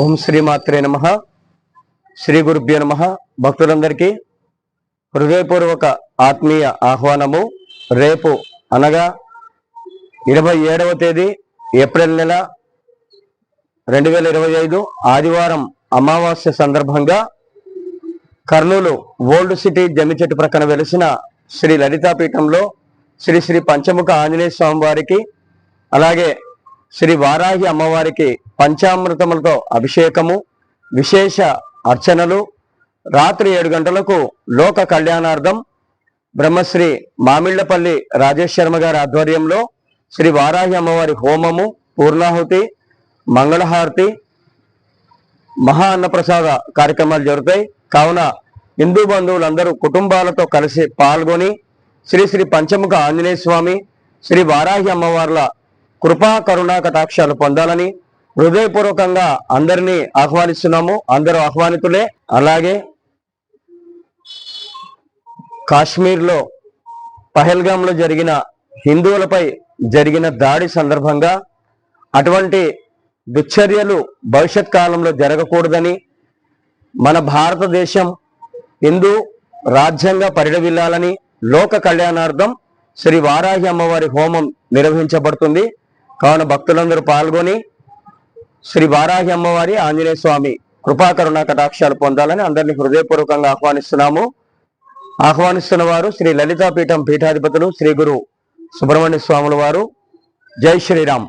ఓం శ్రీ మాత్రే నమ. శ్రీ గురుభ్యో నమ. భక్తులందరికీ హృదయపూర్వక ఆత్మీయ ఆహ్వానము. రేపు అనగా ఇరవై ఏడవ తేదీ ఏప్రిల్ నెల రెండు వేల ఇరవై ఐదు ఆదివారం అమావాస్య సందర్భంగా కర్నూలు ఓల్డ్ సిటీ జమ్మి చెట్టు ప్రక్కన వెలిసిన శ్రీ లలితాపీఠంలో శ్రీ శ్రీ పంచముఖ ఆంజనేయ స్వామి వారికి అలాగే శ్రీ వారాహి అమ్మవారికి పంచామృతములతో అభిషేకము విశేష అర్చనలు రాత్రి ఏడు గంటలకు లోక కళ్యాణార్థం బ్రహ్మశ్రీ మామిళ్ళపల్లి రాజేష్ శర్మ గారి ఆధ్వర్యంలో శ్రీ వారాహి అమ్మవారి హోమము పూర్ణాహుతి మంగళహారతి మహా అన్నప్రసాద కార్యక్రమాలు జరుగుతాయి. కావున హిందూ బంధువులందరూ కుటుంబాలతో కలిసి పాల్గొని శ్రీ శ్రీ పంచముఖ ఆంజనేయ స్వామి శ్రీ వారాహి అమ్మవార్ల కృపా కరుణా కటాక్షాలు పొందాలని హృదయపూర్వకంగా అందరినీ ఆహ్వానిస్తున్నాము. అందరూ ఆహ్వానితులే. అలాగే కాశ్మీర్లో పహల్గాంలో జరిగిన హిందువులపై జరిగిన దాడి సందర్భంగా అటువంటి దుశ్చర్యలు భవిష్యత్ కాలంలో జరగకూడదని మన భారతదేశం హిందూ రాజ్యంగా పరిడవిల్లాలని లోక కళ్యాణార్థం శ్రీ వారాహి అమ్మవారి హోమం నిర్వహించబడుతుంది. కావున భక్తులందరూ పాల్గొని శ్రీ వారాహి అమ్మవారి ఆంజనేయ స్వామి కృపాకరుణ కటాక్షాలు పొందాలని అందరినీ హృదయపూర్వకంగా ఆహ్వానిస్తున్నాము. ఆహ్వానిస్తున్న వారు శ్రీ లలితాపీఠం పీఠాధిపతులు శ్రీ గురు సుబ్రహ్మణ్య స్వాముల వారు. జై శ్రీరామ్.